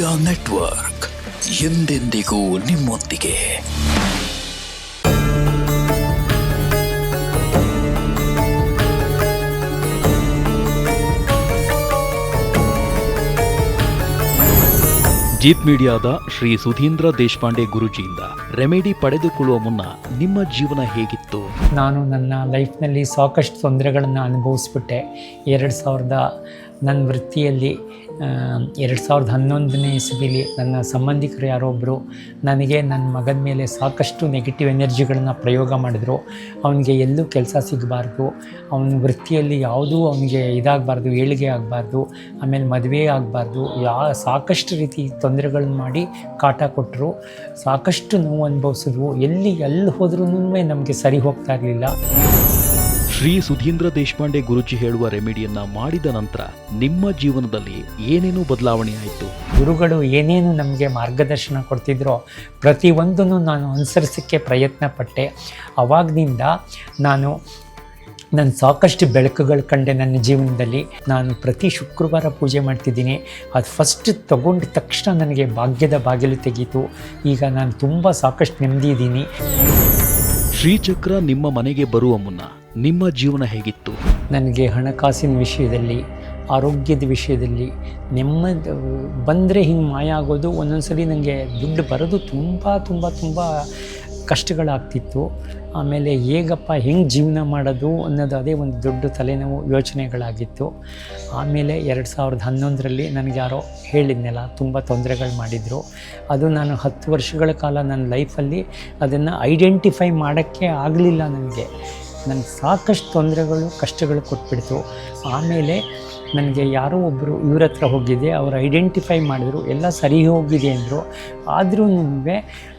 Media network ಎಂದೆಂದಿಗೂ ನಿಮ್ಮೊಂದಿಗೆ. ಜೀತ್ ಮೀಡಿಯಾದ ಶ್ರೀ ಸುಧೀಂದ್ರ ದೇಶಪಾಂಡೆ ಗುರುಜಿಯಿಂದ ರೆಮಿಡಿ ಪಡೆದುಕೊಳ್ಳುವ ಮುನ್ನ ನಿಮ್ಮ ಜೀವನ ಹೇಗಿತ್ತು? ನಾನು ನನ್ನ ಲೈಫ್ನಲ್ಲಿ ಸಾಕಷ್ಟು ತೊಂದರೆಗಳನ್ನು ಅನುಭವಿಸ್ಬಿಟ್ಟೆ. ಎರಡು ಸಾವಿರದ ನನ್ನ ವೃತ್ತಿಯಲ್ಲಿ ಎರಡು ಸಾವಿರದ ಹನ್ನೊಂದನೇ ಇಸವಿಲಿ ನನ್ನ ಸಂಬಂಧಿಕರು ಯಾರೊಬ್ಬರು ನನಗೆ ನನ್ನ ಮಗನ ಮೇಲೆ ಸಾಕಷ್ಟು ನೆಗೆಟಿವ್ ಎನರ್ಜಿಗಳನ್ನು ಪ್ರಯೋಗ ಮಾಡಿದ್ರು. ಅವನಿಗೆ ಎಲ್ಲೂ ಕೆಲಸ ಸಿಗಬಾರ್ದು. ಅವನ ವೃತ್ತಿಯಲ್ಲಿ ಯಾವುದೂ ಅವನಿಗೆ ಇದಾಗಬಾರ್ದು, ಏಳಿಗೆ ಆಗಬಾರ್ದು, ಆಮೇಲೆ ಮದುವೆ ಆಗಬಾರ್ದು, ಯಾ, ಸಾಕಷ್ಟು ರೀತಿ ತೊಂದರೆಗಳನ್ನ ಮಾಡಿ ಕಾಟ ಕೊಟ್ಟರು ಸಾಕಷ್ಟು ನೋವು ಅನುಭವಿಸಿದ್ವು ಎಲ್ಲಿ ಎಲ್ಲಿ ಹೋದ್ರೂ ನಮಗೆ ಸರಿ ಹೋಗ್ತಾ ಇರಲಿಲ್ಲ. ಶ್ರೀ ಸುಧೀಂದ್ರ ದೇಶಪಾಂಡೆ ಗುರುಜಿ ಹೇಳುವ ರೆಮಿಡಿಯನ್ನ ಮಾಡಿದ ನಂತರ ನಿಮ್ಮ ಜೀವನದಲ್ಲಿ ಏನೇನು ಬದಲಾವಣೆ ಆಯಿತು? ಗುರುಗಳು ಏನೇನು ನಮಗೆ ಮಾರ್ಗದರ್ಶನ ಕೊಡ್ತಿದ್ರೋ ಪ್ರತಿಯೊಂದನ್ನು ನಾನು ಅನುಸರಿಸೋಕ್ಕೆ ಪ್ರಯತ್ನ ಪಟ್ಟೆ. ಅವಾಗನಿಂದ ನಾನು ನನ್ನ ಸಾಕಷ್ಟು ಬೆಳಕುಗಳು ಕಂಡೆ ನನ್ನ ಜೀವನದಲ್ಲಿ. ನಾನು ಪ್ರತಿ ಶುಕ್ರವಾರ ಪೂಜೆ ಮಾಡ್ತಿದ್ದೀನಿ. ಅದು ಫಸ್ಟ್ ತಗೊಂಡ ತಕ್ಷಣ ನನಗೆ ಭಾಗ್ಯದ ಬಾಗಿಲು ತೆಗೀತು. ಈಗ ನಾನು ತುಂಬ ಸಾಕಷ್ಟು ನೆಮ್ಮದಿ ಇದ್ದೀನಿ. ಶ್ರೀಚಕ್ರ ನಿಮ್ಮ ಮನೆಗೆ ಬರುವ ಮುನ್ನ ನಿಮ್ಮ ಜೀವನ ಹೇಗಿತ್ತು? ನನಗೆ ಹಣಕಾಸಿನ ವಿಷಯದಲ್ಲಿ, ಆರೋಗ್ಯದ ವಿಷಯದಲ್ಲಿ ನೆಮ್ಮದಿ, ಬಂದರೆ ಹಿಂಗೆ ಮಾಯ ಆಗೋದು, ಒಂದೊಂದ್ಸಲಿ ನನಗೆ ದುಡ್ಡು ಬರೋದು ತುಂಬ ತುಂಬ ತುಂಬ ಕಷ್ಟಗಳಾಗ್ತಿತ್ತು. ಆಮೇಲೆ ಹೇಗಪ್ಪ, ಹೆಂಗೆ ಜೀವನ ಮಾಡೋದು ಅನ್ನೋದು ಅದೇ ಒಂದು ದೊಡ್ಡ ತಲೆನೋವು, ಯೋಚನೆಗಳಾಗಿತ್ತು. ಆಮೇಲೆ ಎರಡು ಸಾವಿರದ ಹನ್ನೊಂದರಲ್ಲಿ ನನಗೆ ಯಾರೋ ಹೇಳಿದ್ನಲ್ಲ, ತುಂಬ ತೊಂದರೆಗಳು ಮಾಡಿದರು. ಅದು ನಾನು ಹತ್ತು ವರ್ಷಗಳ ಕಾಲ ನನ್ನ ಲೈಫಲ್ಲಿ ಅದನ್ನು ಐಡೆಂಟಿಫೈ ಮಾಡೋಕ್ಕೆ ಆಗಲಿಲ್ಲ ನನಗೆ. ನನಗೆ ಸಾಕಷ್ಟು ತೊಂದರೆಗಳು ಕಷ್ಟಗಳು ಕೊಟ್ಬಿಡ್ತು. ಆಮೇಲೆ ನನಗೆ ಯಾರೋ ಒಬ್ಬರು ಇವ್ರ ಹತ್ರ ಹೋಗಿದ್ದೆ ಅವರು ಐಡೆಂಟಿಫೈ ಮಾಡಿದ್ರು ಎಲ್ಲ ಸರಿ ಹೋಗಿದೆ ಅಂದರು. ಆದ್ರೂ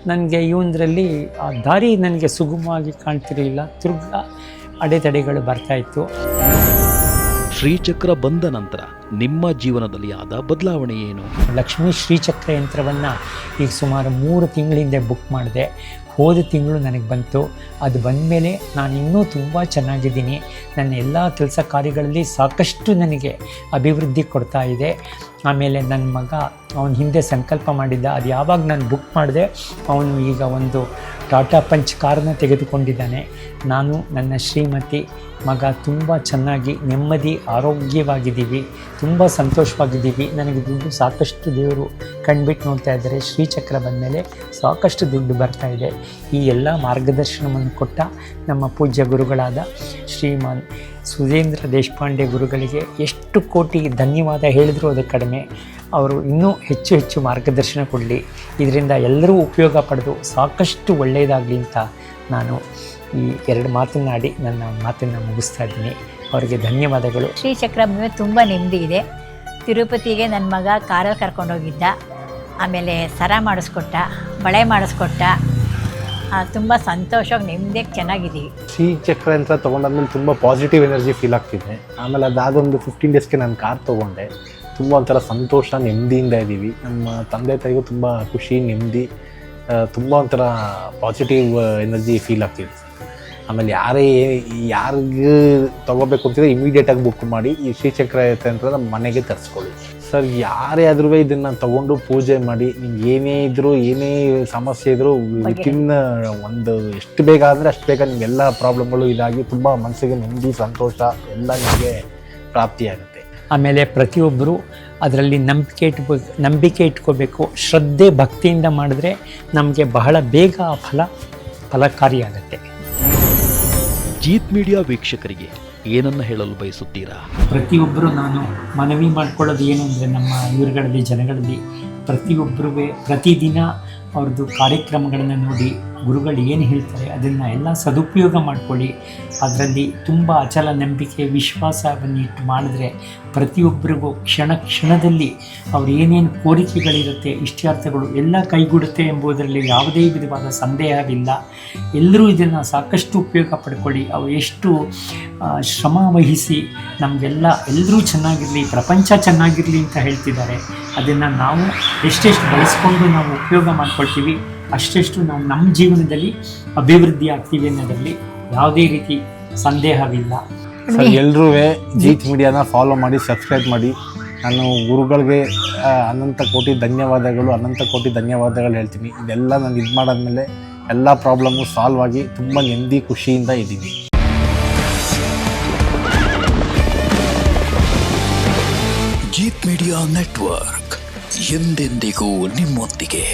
ನನಗೆ ಇವನರಲ್ಲಿ ಆ ದಾರಿ ನನಗೆ ಸುಗಮವಾಗಿ ಕಾಣ್ತಿರಲಿಲ್ಲ ತಿರುಗ ಅಡೆತಡೆಗಳು ಬರ್ತಾಯಿತ್ತು ಶ್ರೀಚಕ್ರ ಬಂದ ನಂತರ ನಿಮ್ಮ ಜೀವನದಲ್ಲಿ ಆದ ಬದಲಾವಣೆ ಏನು? ಲಕ್ಷ್ಮೀ ಶ್ರೀಚಕ್ರ ಯಂತ್ರವನ್ನು ಈಗ ಸುಮಾರು ಮೂರು ತಿಂಗಳಿಂದ ಬುಕ್ ಮಾಡಿದೆ. ಹೋದ ತಿಂಗಳು ನನಗೆ ಬಂತು. ಅದು ಬಂದ ಮೇಲೆ ನಾನು ಇನ್ನೂ ತುಂಬ ಚೆನ್ನಾಗಿದ್ದೀನಿ. ನನ್ನ ಎಲ್ಲ ಕೆಲಸ ಕಾರ್ಯಗಳಲ್ಲಿ ಸಾಕಷ್ಟು ನನಗೆ ಅಭಿವೃದ್ಧಿ ಕೊಡ್ತಾ ಇದೆ. ಆಮೇಲೆ ನನ್ನ ಮಗ ಅವನ ಹಿಂದೆ ಸಂಕಲ್ಪ ಮಾಡಿದ್ದ. ಅದು ಯಾವಾಗ ನಾನು ಬುಕ್ ಮಾಡಿದೆ, ಅವನು ಈಗ ಒಂದು ಟಾಟಾ ಪಂಚ್ ಕಾರನ್ನು ತೆಗೆದುಕೊಂಡಿದ್ದಾನೆ. ನಾನು ನನ್ನ ಶ್ರೀಮತಿ ಮಗ ತುಂಬ ಚೆನ್ನಾಗಿ, ನೆಮ್ಮದಿ, ಆರೋಗ್ಯವಾಗಿದ್ದೀವಿ, ತುಂಬ ಸಂತೋಷವಾಗಿದ್ದೀವಿ. ನನಗೆ ದುಡ್ಡು ಸಾಕಷ್ಟು ದೇವರು ಕಣ್ಬಿಟ್ಟು ನೋಡ್ತಾ ಇದ್ದಾರೆ. ಶ್ರೀಚಕ್ರ ಬಂದಮೇಲೆ ಸಾಕಷ್ಟು ದುಡ್ಡು ಬರ್ತಾ ಇದೆ. ಈ ಎಲ್ಲ ಮಾರ್ಗದರ್ಶನವನ್ನು ಕೊಟ್ಟ ನಮ್ಮ ಪೂಜ್ಯ ಗುರುಗಳಾದ ಶ್ರೀಮಾನ್ ಸುಧೀಂದ್ರ ದೇಶಪಾಂಡೆ ಗುರುಗಳಿಗೆ ಎಷ್ಟು ಕೋಟಿ ಧನ್ಯವಾದ ಹೇಳಿದರೂ ಅದು ಕಡಿಮೆ. ಅವರು ಇನ್ನೂ ಹೆಚ್ಚು ಹೆಚ್ಚು ಮಾರ್ಗದರ್ಶನ ಕೊಡಲಿ. ಇದರಿಂದ ಎಲ್ಲರೂ ಉಪಯೋಗ ಪಡೆದು ಸಾಕಷ್ಟು ಒಳ್ಳೆಯದಾಗಲಿ ಅಂತ ನಾನು ಈ ಎರಡು ಮಾತನ್ನಾಡಿ ನನ್ನ ಮಾತನ್ನು ಮುಗಿಸ್ತಾ ಇದ್ದೀನಿ. ಅವರಿಗೆ ಧನ್ಯವಾದಗಳು. ಶ್ರೀಚಕ್ರ ಚಕ್ರಭೂಮಿ ತುಂಬ ನೆಮ್ಮದಿ ಇದೆ. ತಿರುಪತಿಗೆ ನನ್ನ ಮಗ ಕಾರಲ್ಲಿ ಕರ್ಕೊಂಡೋಗಿದ್ದ. ಆಮೇಲೆ ಸರ ಮಾಡಿಸ್ಕೊಟ್ಟ, ಬಳೆ ಮಾಡಿಸ್ಕೊಟ್ಟ. ತುಂಬ ಸಂತೋಷವಾಗಿ ನೆಮ್ಮದಿ ಚೆನ್ನಾಗಿದ್ದೀವಿ. ಸಿ ಚಕ್ರ ಅಂತ ತೊಗೊಂಡಾದ್ಮೇಲೆ ತುಂಬ ಪಾಸಿಟಿವ್ ಎನರ್ಜಿ ಫೀಲ್ ಆಗ್ತಿದೆ. ಆಮೇಲೆ ಅದಾದೊಂದು ಫಿಫ್ಟೀನ್ ಡೇಸ್ಗೆ ನಾನು ಕಾರ್ ತೊಗೊಂಡೆ. ತುಂಬ ಒಂಥರ ಸಂತೋಷ, ನೆಮ್ಮದಿಯಿಂದ ಇದ್ದೀವಿ. ನಮ್ಮ ತಂದೆ ತಾಯಿಗೂ ತುಂಬ ಖುಷಿ, ನೆಮ್ಮದಿ ತುಂಬ ಒಂಥರ ಪಾಸಿಟಿವ್ ಎನರ್ಜಿ ಫೀಲ್ ಆಗ್ತಿದೆ. ಆಮೇಲೆ ಯಾರೇ ಯಾರಿಗೂ ತೊಗೋಬೇಕು ಅಂತಿದ್ರೆ ಇಮಿಡಿಯೇಟಾಗಿ ಬುಕ್ ಮಾಡಿ ಈ ಶ್ರೀಚಕ್ರ ಇರುತ್ತೆ ನಮ್ಮ ಮನೆಗೆ ತರಿಸ್ಕೊಳ್ಳಿ. ಸರ್ ಯಾರೇ ಆದ್ರೂ ಇದನ್ನ ತಗೊಂಡು ಪೂಜೆ ಮಾಡಿ ನಿಮ್ಗೆ ಏನೇ ಇದ್ರು ಏನೇ ಸಮಸ್ಯೆ ಇದ್ರು ವಿತಿನ್ ಒಂದು ಎಷ್ಟು ಬೇಗ ಅಂದ್ರೆ ಅಷ್ಟು ಬೇಗ ನಿಮ್ಗೆಲ್ಲ ಪ್ರಾಬ್ಲಮ್ಗಳು ಇದಾಗಿ ತುಂಬಾ ಮನಸ್ಸಿಗೆ ನೆಮ್ಮದಿ ಸಂತೋಷ ಎಲ್ಲ ನಿಮಗೆ ಪ್ರಾಪ್ತಿಯಾಗುತ್ತೆ ಆಮೇಲೆ ಪ್ರತಿಯೊಬ್ಬರು ಅದರಲ್ಲಿ ನಂಬಿಕೆ ಇಟ್ಕೋ ನಂಬಿಕೆ ಇಟ್ಕೋಬೇಕು. ಶ್ರದ್ಧೆ ಭಕ್ತಿಯಿಂದ ಮಾಡಿದ್ರೆ ನಮಗೆ ಬಹಳ ಬೇಗ ಆ ಫಲ ಫಲಕಾರಿಯಾಗುತ್ತೆ. ಜೀತ್ ಮೀಡಿಯಾ ವೀಕ್ಷಕರಿಗೆ ಏನನ್ನ ಹೇಳಲು ಬಯಸುತ್ತೀರಾ? ಪ್ರತಿಯೊಬ್ಬರು ನಾನು ಮನವಿ ಮಾಡ್ಕೊಳ್ಳೋದು ಏನು ಅಂದರೆ ನಮ್ಮ ಇವರುಗಳಲ್ಲಿ ಜನಗಳಲ್ಲಿ ಪ್ರತಿಯೊಬ್ಬರೂ ಪ್ರತಿದಿನ ಅವ್ರದ್ದು ಕಾರ್ಯಕ್ರಮಗಳನ್ನು ನೋಡಿ ಗುರುಗಳು ಏನು ಹೇಳ್ತಾರೆ, ಅದನ್ನು ಎಲ್ಲ ಸದುಪಯೋಗ ಮಾಡ್ಕೊಳ್ಳಿ. ಅದರಲ್ಲಿ ತುಂಬ ಅಚಲ ನಂಬಿಕೆ ವಿಶ್ವಾಸವನ್ನು ಇಟ್ಟು ಮಾಡಿದ್ರೆ ಪ್ರತಿಯೊಬ್ಬರಿಗೂ ಕ್ಷಣ ಕ್ಷಣದಲ್ಲಿ ಅವ್ರು ಏನೇನು ಕೋರಿಕೆಗಳಿರುತ್ತೆ ಇಷ್ಟಾರ್ಥಗಳು ಎಲ್ಲ ಕೈಗೂಡುತ್ತೆ ಎಂಬುದರಲ್ಲಿ ಯಾವುದೇ ವಿಧವಾದ ಸಂದೇಹವಿಲ್ಲ. ಎಲ್ಲರೂ ಇದನ್ನು ಸಾಕಷ್ಟು ಉಪಯೋಗ ಪಡ್ಕೊಳ್ಳಿ. ಅವು ಎಷ್ಟು ಶ್ರಮ ವಹಿಸಿ ನಮಗೆಲ್ಲ ಎಲ್ಲರೂ ಚೆನ್ನಾಗಿರಲಿ, ಪ್ರಪಂಚ ಚೆನ್ನಾಗಿರಲಿ ಅಂತ ಹೇಳ್ತಿದ್ದಾರೆ. ಅದನ್ನು ನಾವು ಎಷ್ಟೆಷ್ಟು ಬಳಸ್ಕೊಂಡು ನಾವು ಉಪಯೋಗ ಮಾಡ್ಕೊಳ್ತೀವಿ, ಅಷ್ಟೆಷ್ಟು ನಾವು ನಮ್ಮ ಜೀವನದಲ್ಲಿ ಅಭಿವೃದ್ಧಿ ಆಗ್ತೀವಿ ಅನ್ನೋದರಲ್ಲಿ ಯಾವುದೇ ರೀತಿ ಸಂದೇಹವಿಲ್ಲ. ಸರ್ ಎಲ್ಲರೂ ಜೀತ್ ಮೀಡಿಯಾನ ಫಾಲೋ ಮಾಡಿ ಸಬ್ಸ್ಕ್ರೈಬ್ ಮಾಡಿ. ನಾನು ಗುರುಗಳಿಗೆ ಅನಂತ ಕೋಟಿ ಧನ್ಯವಾದಗಳು ಅನಂತ ಕೋಟಿ ಧನ್ಯವಾದಗಳು ಹೇಳ್ತೀನಿ. ಇದೆಲ್ಲ ನಾನು ಇದು ಮಾಡಾದ್ಮೇಲೆ ಎಲ್ಲ ಪ್ರಾಬ್ಲಮ್ಮು ಸಾಲ್ವ್ ಆಗಿ ತುಂಬ ನೆಮ್ಮದಿ ಖುಷಿಯಿಂದ ಇದ್ದೀನಿ. ಜೀತ್ ಮೀಡಿಯಾ ನೆಟ್ವರ್ಕ್ ಎಂದೆಂದಿಗೂ ನಿಮ್ಮೊಂದಿಗೆ.